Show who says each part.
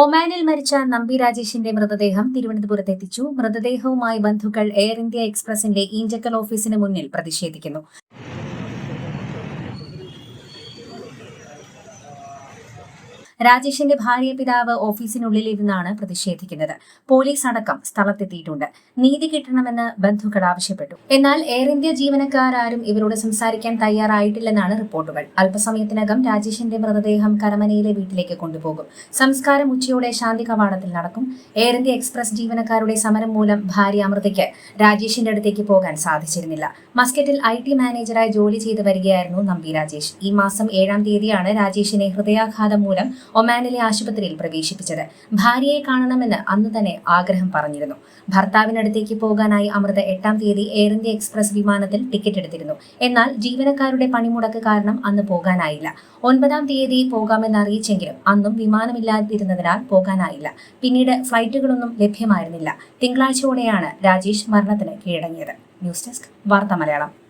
Speaker 1: ഒമാനിൽ മരിച്ച നമ്പി രാജേഷിന്റെ മൃതദേഹം തിരുവനന്തപുരത്ത് എത്തിച്ചു. മൃതദേഹവുമായി ബന്ധുക്കൾ എയർ ഇന്ത്യ എക്സ്പ്രസിന്റെ ഈഞ്ചക്കൽ ഓഫീസിന് മുന്നിൽ പ്രതിഷേധിക്കുന്നു. രാജേഷിന്റെ ഭാര്യ പിതാവ് ഓഫീസിനുള്ളിലിരുന്നാണ് പ്രതിഷേധിക്കുന്നത്. പോലീസ് അടക്കം സ്ഥലത്തെത്തിയിട്ടുണ്ട്. നീതി കിട്ടണമെന്ന് ബന്ധുക്കൾ ആവശ്യപ്പെട്ടു. എന്നാൽ എയർ ഇന്ത്യ ജീവനക്കാരും ഇവരോട് സംസാരിക്കാൻ തയ്യാറായിട്ടില്ലെന്നാണ് റിപ്പോർട്ടുകൾ. അല്പസമയത്തിനകം രാജേഷിന്റെ മൃതദേഹം കരമനയിലെ വീട്ടിലേക്ക് കൊണ്ടുപോകും. സംസ്കാരം ഉച്ചയോടെ ശാന്തി കവാടത്തിൽ നടക്കും. എയർ ഇന്ത്യ എക്സ്പ്രസ് ജീവനക്കാരുടെ സമരം മൂലം ഭാര്യ അമൃതയ്ക്ക് രാജേഷിന്റെ അടുത്തേക്ക് പോകാൻ സാധിച്ചിരുന്നില്ല. മസ്കറ്റിൽ ഐ ടി മാനേജറായി ജോലി ചെയ്തു വരികയായിരുന്നു നമ്പി രാജേഷ്. ഈ മാസം ഏഴാം തീയതിയാണ് രാജേഷിനെ ഹൃദയാഘാതം മൂലം ഒമാനിലെ ആശുപത്രിയിൽ പ്രവേശിപ്പിച്ചത്. ഭാര്യയെ കാണണമെന്ന് അന്ന് തന്നെ ആഗ്രഹം പറഞ്ഞിരുന്നു. ഭർത്താവിനടുത്തേക്ക് പോകാനായി അമൃത എട്ടാം തീയതി എയർ ഇന്ത്യ എക്സ്പ്രസ് വിമാനത്തിൽ ടിക്കറ്റ് എടുത്തിരുന്നു. എന്നാൽ ജീവനക്കാരുടെ പണിമുടക്ക് കാരണം അന്ന് പോകാനായില്ല. ഒൻപതാം തീയതി പോകാമെന്ന് അറിയിച്ചെങ്കിലും അന്നും വിമാനമില്ലാതിരുന്നതിനാൽ പോകാനായില്ല. പിന്നീട് ഫ്ലൈറ്റുകളൊന്നും ലഭ്യമായിരുന്നില്ല. തിങ്കളാഴ്ചയോടെയാണ് രാജേഷ് മരണത്തിന് കീഴടങ്ങിയത്. ന്യൂസ് ഡെസ്ക് വാർത്ത മലയാളം